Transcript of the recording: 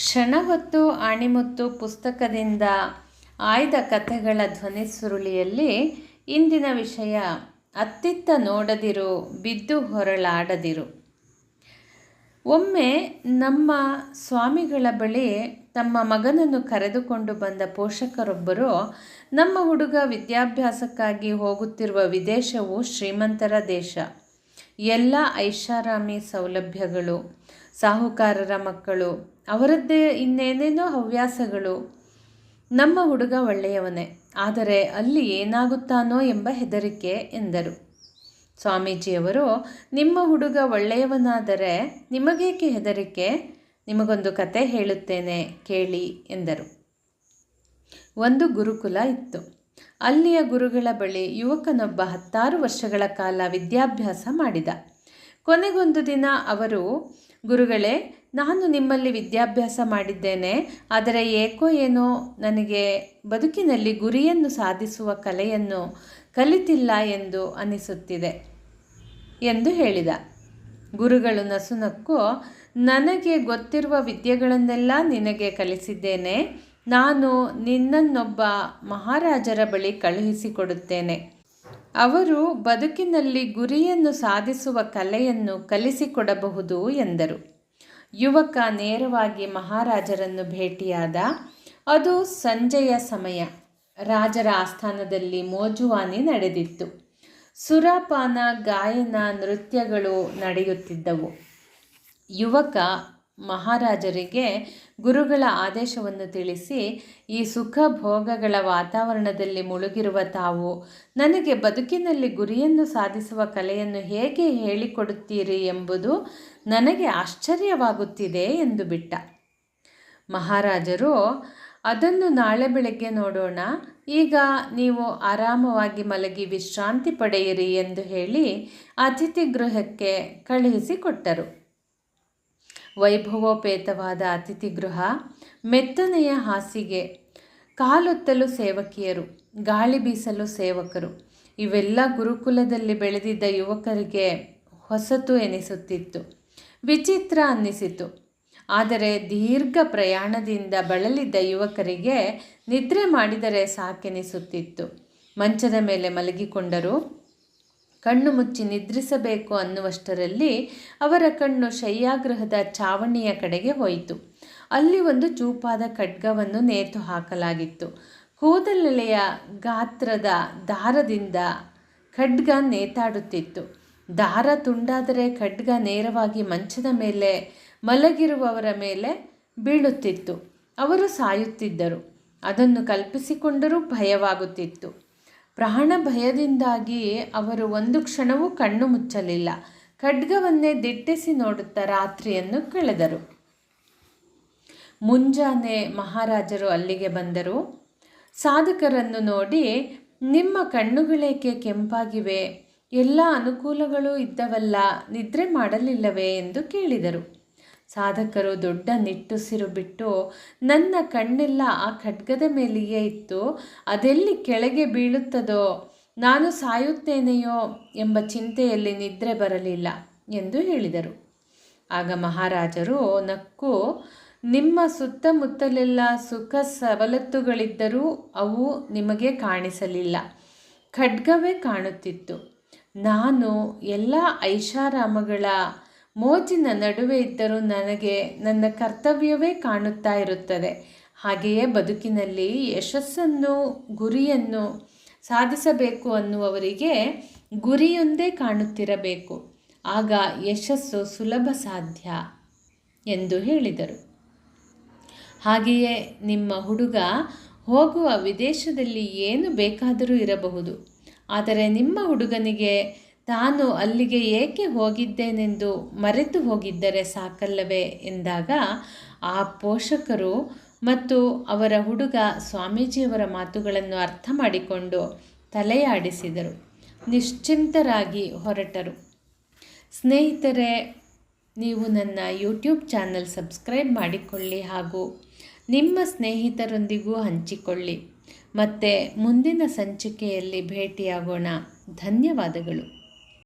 ಕ್ಷಣ ಹೊತ್ತು ಆಣಿಮುತ್ತು ಪುಸ್ತಕದಿಂದ ಆಯ್ದ ಕಥೆಗಳ ಧ್ವನಿ ಸುರುಳಿಯಲ್ಲಿ ಇಂದಿನ ವಿಷಯ, ಅತ್ತಿತ್ತ ನೋಡದಿರು, ಬಿದ್ದು ಹೊರಳಾಡದಿರು. ಒಮ್ಮೆ ನಮ್ಮ ಸ್ವಾಮಿಗಳ ಬಳಿ ತಮ್ಮ ಮಗನನ್ನು ಕರೆದುಕೊಂಡು ಬಂದ ಪೋಷಕರೊಬ್ಬರು, ನಮ್ಮ ಹುಡುಗ ವಿದ್ಯಾಭ್ಯಾಸಕ್ಕಾಗಿ ಹೋಗುತ್ತಿರುವ ವಿದೇಶವು ಶ್ರೀಮಂತರ ದೇಶ. ಎಲ್ಲ ಐಷಾರಾಮಿ ಸೌಲಭ್ಯಗಳು, ಸಾಹುಕಾರರ ಮಕ್ಕಳು, ಅವರದ್ದೇ ಇನ್ನೇನೇನೋ ಹವ್ಯಾಸಗಳು. ನಮ್ಮ ಹುಡುಗ ಒಳ್ಳೆಯವನೇ, ಆದರೆ ಅಲ್ಲಿ ಏನಾಗುತ್ತಾನೋ ಎಂಬ ಹೆದರಿಕೆ ಎಂದರು. ಸ್ವಾಮೀಜಿಯವರು, ನಿಮ್ಮ ಹುಡುಗ ಒಳ್ಳೆಯವನಾದರೆ ನಿಮಗೇಕೆ ಹೆದರಿಕೆ? ನಿಮಗೊಂದು ಕತೆ ಹೇಳುತ್ತೇನೆ ಕೇಳಿ ಎಂದರು. ಒಂದು ಗುರುಕುಲ ಇತ್ತು. ಅಲ್ಲಿಯ ಗುರುಗಳ ಬಳಿ ಯುವಕನೊಬ್ಬ ಹತ್ತಾರು ವರ್ಷಗಳ ಕಾಲ ವಿದ್ಯಾಭ್ಯಾಸ ಮಾಡಿದ. ಕೊನೆಗೊಂದು ದಿನ ಅವರು, ಗುರುಗಳೇ, ನಾನು ನಿಮ್ಮಲ್ಲಿ ವಿದ್ಯಾಭ್ಯಾಸ ಮಾಡಿದ್ದೇನೆ, ಆದರೆ ಏಕೋ ಏನೋ ನನಗೆ ಬದುಕಿನಲ್ಲಿ ಗುರಿಯನ್ನು ಸಾಧಿಸುವ ಕಲೆಯನ್ನು ಕಲಿತಿಲ್ಲ ಎಂದು ಅನಿಸುತ್ತಿದೆ ಎಂದು ಹೇಳಿದ. ಗುರುಗಳು ನಸುನಕ್ಕು ನನಗೆ ಗೊತ್ತಿರುವ ವಿದ್ಯೆಗಳನ್ನೆಲ್ಲ ನಿನಗೆ ಕಲಿಸಿದ್ದೇನೆ ನಾನು ನಿನ್ನನ್ನೊಬ್ಬ ಮಹಾರಾಜರ ಬಳಿ ಕಳುಹಿಸಿಕೊಡುತ್ತೇನೆ. ಅವರು ಬದುಕಿನಲ್ಲಿ ಗುರಿಯನ್ನು ಸಾಧಿಸುವ ಕಲೆಯನ್ನು ಕಲಿಸಿಕೊಡಬಹುದು ಎಂದರು. ಯುವಕ ನೇರವಾಗಿ ಮಹಾರಾಜರನ್ನು ಭೇಟಿಯಾದ ಅದು ಸಂಜೆಯ ಸಮಯ. ರಾಜರ ಆಸ್ಥಾನದಲ್ಲಿ ಮೋಜುವಾನಿ ನಡೆದಿತ್ತು. ಸುರಾಪಾನ, ಗಾಯನ, ನೃತ್ಯಗಳು ನಡೆಯುತ್ತಿದ್ದವು. ಯುವಕ ಮಹಾರಾಜರಿಗೆ ಗುರುಗಳ ಆದೇಶವನ್ನು ತಿಳಿಸಿ, ಈ ಸುಖ ಭೋಗಗಳ ವಾತಾವರಣದಲ್ಲಿ ಮುಳುಗಿರುವ ತಾವು, ನನಗೆ ಬದುಕಿನಲ್ಲಿ ಗುರಿಯನ್ನು ಸಾಧಿಸುವ ಕಲೆಯನ್ನು ಹೇಗೆ ಹೇಳಿಕೊಡುತ್ತೀರಿ ಎಂಬುದು ನನಗೆ ಆಶ್ಚರ್ಯವಾಗುತ್ತಿದೆ ಎಂದು ಬಿಟ್ಟ. ಮಹಾರಾಜರು, ಅದನ್ನು ನಾಳೆ ಬೆಳಗ್ಗೆ ನೋಡೋಣ, ಈಗ ನೀವು ಆರಾಮವಾಗಿ ಮಲಗಿ ವಿಶ್ರಾಂತಿ ಪಡೆಯಿರಿ ಎಂದು ಹೇಳಿ ಅತಿಥಿ ಗೃಹಕ್ಕೆ ಕಳುಹಿಸಿಕೊಟ್ಟರು. ವೈಭವೋಪೇತವಾದ ಅತಿಥಿ ಗೃಹ ಮೆತ್ತನೆಯ ಹಾಸಿಗೆ, ಕಾಲೊತ್ತಲು ಸೇವಕಿಯರು, ಗಾಳಿ ಬೀಸಲು ಸೇವಕರು. ಇವೆಲ್ಲ ಗುರುಕುಲದಲ್ಲಿ ಬೆಳೆದಿದ್ದ ಯುವಕರಿಗೆ ಹೊಸತು ಎನಿಸುತ್ತಿತ್ತು, ವಿಚಿತ್ರ ಅನ್ನಿಸಿತು. ಆದರೆ ದೀರ್ಘ ಪ್ರಯಾಣದಿಂದ ಬಳಲಿದ್ದ ಯುವಕರಿಗೆ ನಿದ್ರೆ ಮಾಡಿದರೆ ಸಾಕೆನಿಸುತ್ತಿತ್ತು. ಮಂಚದ ಮೇಲೆ ಮಲಗಿಕೊಂಡರು. ಕಣ್ಣು ಮುಚ್ಚಿ ನಿದ್ರಿಸಬೇಕು ಅನ್ನುವಷ್ಟರಲ್ಲಿ ಅವರ ಕಣ್ಣು ಶಯ್ಯಾಗೃಹದ ಚಾವಣಿಯ ಕಡೆಗೆ ಹೋಯಿತು. ಅಲ್ಲಿ ಒಂದು ಚೂಪಾದ ಖಡ್ಗವನ್ನು ನೇತು ಹಾಕಲಾಗಿತ್ತು. ಕೂದಲೆಳೆಯ ಗಾತ್ರದ ದಾರದಿಂದ ಖಡ್ಗ ನೇತಾಡುತ್ತಿತ್ತು. ದಾರ ತುಂಡಾದರೆ ಖಡ್ಗ ನೇರವಾಗಿ ಮಂಚದ ಮೇಲೆ ಮಲಗಿರುವವರ ಮೇಲೆ ಬೀಳುತ್ತಿತ್ತು. ಅವರು ಸಾಯುತ್ತಿದ್ದರು. ಅದನ್ನು ಕಲ್ಪಿಸಿಕೊಂಡರೂ ಭಯವಾಗುತ್ತಿತ್ತು. ಪ್ರಾಣ ಭಯದಿಂದಾಗಿ ಅವರು ಒಂದು ಕ್ಷಣವೂ ಕಣ್ಣು ಮುಚ್ಚಲಿಲ್ಲ. ಖಡ್ಗವನ್ನೇ ದಿಟ್ಟಿಸಿ ನೋಡುತ್ತಾ ರಾತ್ರಿಯನ್ನು ಕಳೆದರು. ಮುಂಜಾನೆ ಮಹಾರಾಜರು ಅಲ್ಲಿಗೆ ಬಂದರು. ಸಾಧಕರನ್ನು ನೋಡಿ, ನಿಮ್ಮ ಕಣ್ಣುಗಳೇಕೆ ಕೆಂಪಾಗಿವೆ? ಎಲ್ಲ ಅನುಕೂಲಗಳು ಇದ್ದವಲ್ಲ, ನಿದ್ರೆ ಮಾಡಲಿಲ್ಲವೇ ಎಂದು ಕೇಳಿದರು. ಸಾಧಕರು ದೊಡ್ಡ ನಿಟ್ಟುಸಿರು ಬಿಟ್ಟು ನನ್ನ ಕಣ್ಣೆಲ್ಲ ಆ ಖಡ್ಗದ ಮೇಲೆಯೇ ಇತ್ತು. ಅದೆಲ್ಲಿ ಕೆಳಗೆ ಬೀಳುತ್ತದೋ, ನಾನು ಸಾಯುತ್ತೇನೆಯೋ ಎಂಬ ಚಿಂತೆಯಲ್ಲಿ ನಿದ್ರೆ ಬರಲಿಲ್ಲ ಎಂದು ಹೇಳಿದರು. ಆಗ ಮಹಾರಾಜರು, ನಕ್ಕು, ನಿಮ್ಮ ಸುತ್ತಮುತ್ತಲೆಲ್ಲ ಸುಖ ಸವಲತ್ತುಗಳಿದ್ದರೂ ಅವು ನಿಮಗೆ ಕಾಣಿಸಲಿಲ್ಲ. ಖಡ್ಗವೇ ಕಾಣುತ್ತಿತ್ತು. ನಾನು ಎಲ್ಲ ಐಷಾರಾಮಗಳ ಮೋಜಿನ ನಡುವೆ ಇದ್ದರೂ ನನಗೆ ನನ್ನ ಕರ್ತವ್ಯವೇ ಕಾಣುತ್ತಾ ಇರುತ್ತದೆ. ಹಾಗೆಯೇ ಬದುಕಿನಲ್ಲಿ ಯಶಸ್ಸನ್ನು, ಗುರಿಯನ್ನು ಸಾಧಿಸಬೇಕು ಅನ್ನುವವರಿಗೆ ಗುರಿಯೊಂದೇ ಕಾಣುತ್ತಿರಬೇಕು. ಆಗ ಯಶಸ್ಸು ಸುಲಭ ಸಾಧ್ಯ ಎಂದು ಹೇಳಿದರು. ಹಾಗೆಯೇ ನಿಮ್ಮ ಹುಡುಗ ಹೋಗುವ ವಿದೇಶದಲ್ಲಿ ಏನು ಬೇಕಾದರೂ ಇರಬಹುದು. ಆದರೆ ನಿಮ್ಮ ಹುಡುಗನಿಗೆ ತಾನು ಅಲ್ಲಿಗೆ ಏಕೆ ಹೋಗಿದ್ದೇನೆಂದು ಮರೆತು ಹೋಗಿದ್ದರೆ ಸಾಕಲ್ಲವೇ ಎಂದಾಗ ಆ ಪೋಷಕರು ಮತ್ತು ಅವರ ಹುಡುಗ ಸ್ವಾಮೀಜಿಯವರ ಮಾತುಗಳನ್ನು ಅರ್ಥ ಮಾಡಿಕೊಂಡು ತಲೆಯಾಡಿಸಿದರು. ನಿಶ್ಚಿಂತರಾಗಿ ಹೊರಟರು. ಸ್ನೇಹಿತರೆ, ನೀವು ನನ್ನ ಯೂಟ್ಯೂಬ್ ಚಾನಲ್ ಸಬ್ಸ್ಕ್ರೈಬ್ ಮಾಡಿಕೊಳ್ಳಿ ಹಾಗೂ ನಿಮ್ಮ ಸ್ನೇಹಿತರೊಂದಿಗೂ ಹಂಚಿಕೊಳ್ಳಿ. ಮತ್ತು ಮುಂದಿನ ಸಂಚಿಕೆಯಲ್ಲಿ ಭೇಟಿಯಾಗೋಣ. ಧನ್ಯವಾದಗಳು.